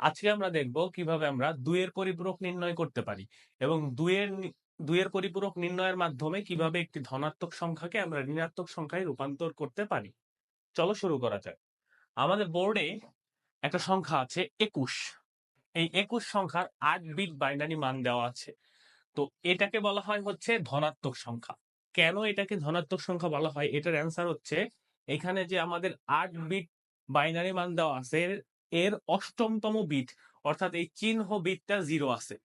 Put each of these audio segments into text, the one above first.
আজকে আমরা দেখব কীভাবে আমরা দুইয়ের পরিপূরক নির্ণয় করতে পারি এবং দুইয়ের দুইয়ের পরিপূরক নির্ণয়ের মাধ্যমে কীভাবে একটি ধনাত্মক সংখ্যাকে আমরা ঋণাত্মক সংখ্যায় রূপান্তর করতে পারি। চলো শুরু করা যাক। আমাদের বোর্ডে একটা সংখ্যা আছে একুশ। এই একুশ সংখ্যার আট বিট বাইনারি মান দেওয়া আছে। তো এটাকে বলা হয় হচ্ছে ধনাত্মক সংখ্যা। কেন এটাকে ধনাত্মক সংখ্যা বলা হয়? এটার অ্যান্সার হচ্ছে, এখানে যে আমাদের আট বিট বাইনারি মান দেওয়া আছে এর- অষ্টমতম বিট, অর্থাৎ এই চিহ্ন বিটটা জিরো আছে।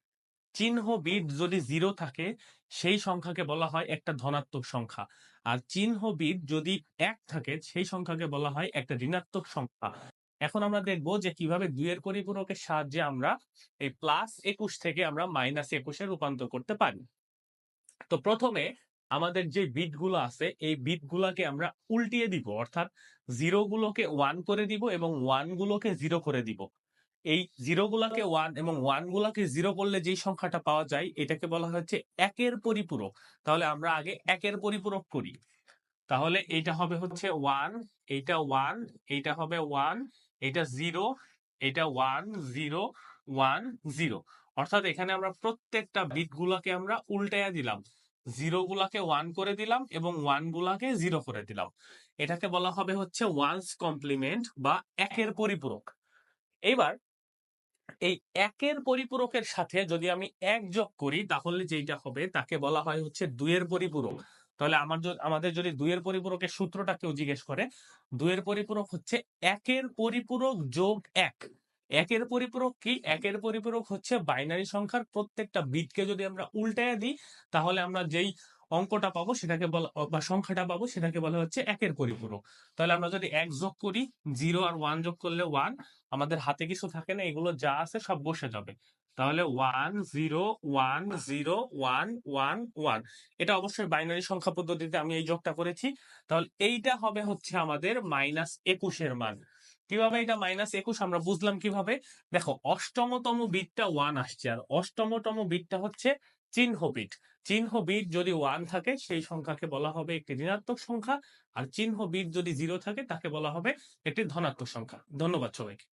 চিহ্ন বিট যদি জিরো থাকে, সেই সংখ্যাকে বলা হয় একটা ধনাত্মক সংখ্যা। আর চিহ্ন বিট যদি এক থাকে, সেই সংখ্যাকে বলা হয় একটা ঋণাত্মক সংখ্যা। এখন আমরা দেখব যে কীভাবে দুইয়ের পরিপূরকের সাহায্যে আমরা এই প্লাস একুশ থেকে আমরা মাইনাস একুশে রূপান্তর করতে পারি। তো প্রথমে আমাদের যে বিটগুলো আছে, এই বিট গুলাকে আমরা উল্টিয়ে দিব। অর্থাৎ জিরো গুলোকে ওয়ান করে দিব এবং ওয়ান গুলোকে জিরো করে দিব। এই জিরো গুলাকে ওয়ান এবং ওয়ান গুলাকে জিরো করলে যেই সংখ্যাটা পাওয়া যায়, এটাকে বলা হচ্ছে একের পরিপূরক। তাহলে আমরা আগে একের পরিপূরক করি। তাহলে এইটা হবে হচ্ছে ওয়ান এইটা ওয়ান এইটা হবে ওয়ান এটা জিরো এটা ওয়ান জিরো ওয়ান জিরো অর্থাৎ এখানে আমরা প্রত্যেকটা বিট গুলাকে আমরা উল্টাইয়া দিলাম। জিরো গুলাকে ওয়ান করে দিলাম এবং ওয়ান গুলাকে জিরো করে দিলাম। এটাকে বলা হবে হচ্ছে ওয়ান্স কমপ্লিমেন্ট বা একের পরিপূরক। এইবার এই একের পরিপূরকের সাথে যদি আমি এক যোগ করি, তাহলে যেটা হবে, তাকে বলা হয় হচ্ছে দুইয়ের পরিপূরক। তাহলে আমার আমাদের যদি দুইয়ের পরিপূরকের সূত্রটা কেউ জিজ্ঞেস করে, দুইয়ের পরিপূরক হচ্ছে একের পরিপূরক যোগ এক। একের পরিপূরক কি? একের পরিপূরক হচ্ছে বাইনারি সংখ্যার প্রত্যেকটা বিটকে যদি আমরা উল্টায় দিই, তাহলে আমরা যেই অঙ্কটা পাবো সেটাকে বলা, বা সংখ্যাটা পাবো সেটাকে বলা হচ্ছে একের পরিপূরক। তাহলে আমরা যদি এক যোগ করি, জিরো আর ওয়ান যোগ করলে ওয়ান, আমাদের হাতে কিছু থাকে না, এগুলো যা আছে সব বসে যাবে। তাহলে one, zero one zero, one one one. এটা অবশ্যই বাইনারি সংখ্যা পদ্ধতিতে আমি এই যোগটা করেছি। তাহলে এইটা হবে হচ্ছে আমাদের মাইনাস একুশের মান। কীভাবে এটা মাইনাস একুশ? আমরা বুঝলাম কীভাবে? দেখো, অষ্টমতম বিটটা ওয়ান আসছে, আর অষ্টমতম বিটটা হচ্ছে চিহ্ন বিট। চিহ্ন বিট যদি ওয়ান থাকে, সেই সংখ্যাকে বলা হবে একটি ঋণাত্মক সংখ্যা, আর চিহ্ন বিট যদি জিরো থাকে, তাকে বলা হবে একটি ধনাত্মক সংখ্যা। ধন্যবাদ সবাইকে।